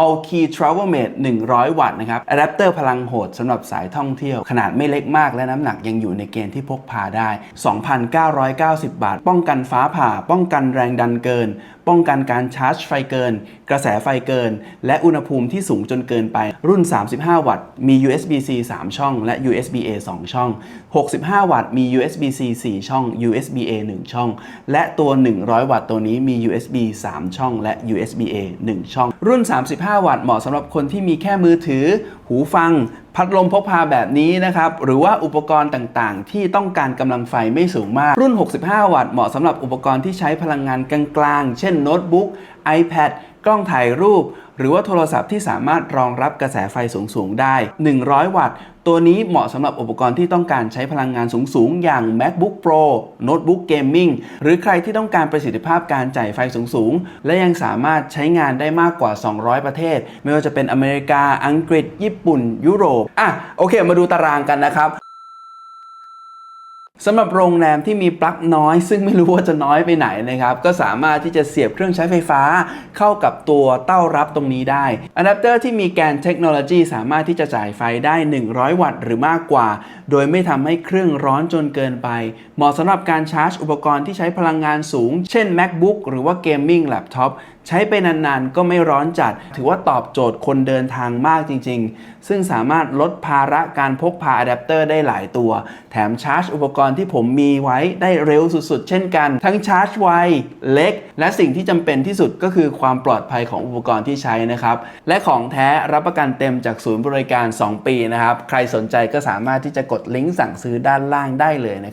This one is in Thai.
All Key Travel Mate 100 วัตต์นะครับอะแดปเตอร์พลังโหดสำหรับสายท่องเที่ยว ขนาดไม่เล็กมากและน้ำหนักยังอยู่ในเกณฑ์ที่พกพาได้ 2,990 บาท ป้องกันฟ้าผ่า ป้องกันแรงดันเกิน ป้องกันการชาร์จไฟเกิน กระแสไฟเกิน และอุณหภูมิที่สูงจนเกินไป รุ่น 35 วัตต์ มี USB-C 3 ช่อง และ USB-A 2 ช่อง 65 วัตต์ มี USB-C 4 ช่อง USB-A 1 ช่อง และตัว 100 วัตต์ตัวนี้มี USB 3 ช่องและ USB-A 1 ช่อง รุ่น 35 วัตต์เหมาะสำหรับคนที่มีแค่มือถือ หูฟัง พัดลมพกพาแบบนี้นะครับ หรือว่าอุปกรณ์ต่างๆ ที่ต้องการกำลังไฟไม่สูงมาก รุ่น 65 วัตต์เหมาะสำหรับอุปกรณ์ที่ใช้พลังงานกลางๆ เช่นโน้ตบุ๊ก iPad กล้องถ่ายรูป หรือว่าโทรศัพท์ที่สามารถรองรับกระแสไฟสูงๆได้ 100 วัตต์ ตัวนี้เหมาะสำหรับอุปกรณ์ที่ต้องการใช้พลังงานสูงๆ อย่าง MacBook Pro โน้ตบุ๊กเกมมิ่งหรือใครที่ต้องการประสิทธิภาพการจ่ายไฟสูงๆ และยังสามารถใช้งานได้มากกว่า 200 ประเทศ ไม่ว่าจะเป็นอเมริกา อังกฤษ ญี่ปุ่น ยุโรป อะ โอเค มาดูตารางกันนะครับ สำหรับโรงแรมที่มีปลั๊กน้อย ซึ่งไม่รู้ว่าจะน้อยไปไหนนะครับ ก็สามารถที่จะเสียบเครื่องใช้ไฟฟ้า เข้ากับตัวเต้ารับตรงนี้ได้อะแดปเตอร์ที่มีแกนเทคโนโลยีสามารถที่จะจ่ายไฟได้ 100 วัตต์หรือมากกว่า โดยไม่ทำให้เครื่องร้อนจนเกินไป เหมาะสำหรับการชาร์จอุปกรณ์ที่ใช้พลังงานสูง เช่น MacBook หรือว่าเกมมิ่งแล็ปท็อป ใช้ไปนานๆ ก็ไม่ร้อนจัด ถือว่าตอบโจทย์คนเดินทางมากจริงๆ ซึ่งสามารถลดภาระการพกพาอะแดปเตอร์ได้หลายตัว แถมชาร์จอุปกรณ์ที่ผมมีไว้ได้เร็วสุดๆ เช่นกัน ทั้งชาร์จไว เล็ก และสิ่งที่จำเป็นที่สุดก็คือความปลอดภัยของอุปกรณ์ที่ใช้นะครับ และของแท้รับประกันเต็มจากศูนย์บริการ 2 ปีนะครับ ใครสนใจก็สามารถที่จะกดลิงก์สั่งซื้อด้านล่างได้เลยนะครับ